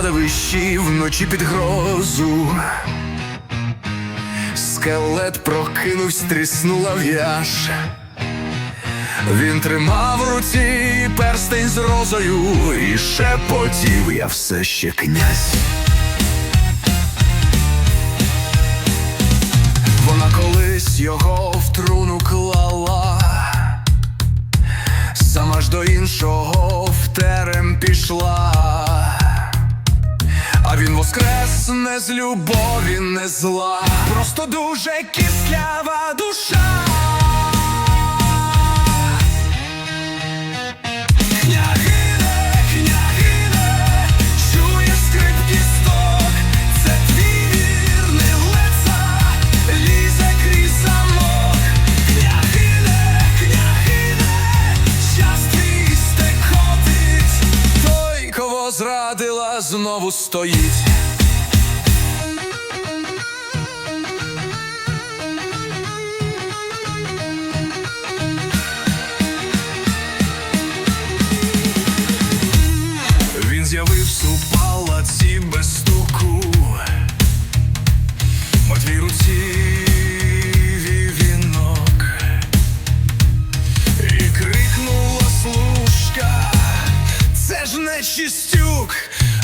кладовищі вночі під грозу. Скелет прокинувсь, тріснула в'яж. Він тримав в руці перстень з розою і шепотів я все ще князь. Воскрес не з любові, не зла, просто дуже кислява душа. Знову стоїть. Він з'явився у палаці без стуку, Матвій руці вінок,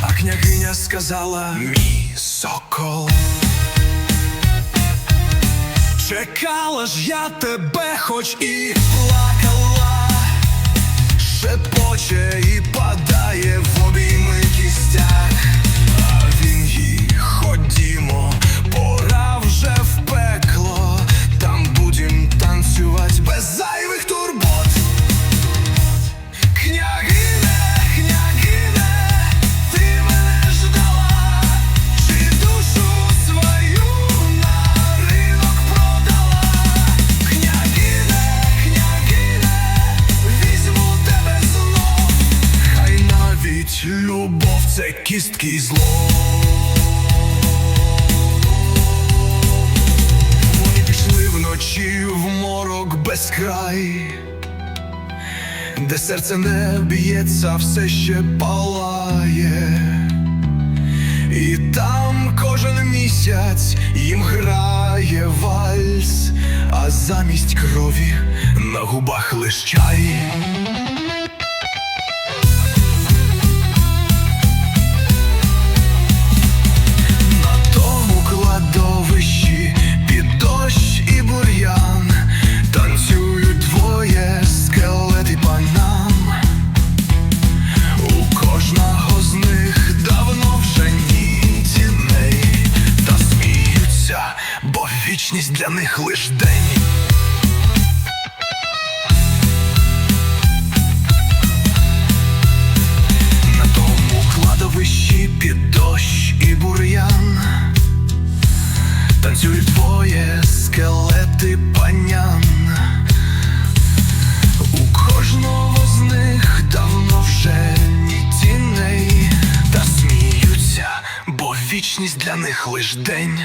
а княгиня сказала мій сокол. Чекала ж я тебе, хоч і плакала кістки і зло. Вони пішли вночі в морок без край де серце не б'ється, все ще палає, і там кожен місяць їм грає вальс, а замість крові на губах лиш чай. Вічність для них лиш день. На тому кладовищі під дощ і бур'ян. Танцюють двоє скелети панян. У кожного з них давно вже ні тіней. Та сміються, бо вічність для них лиш день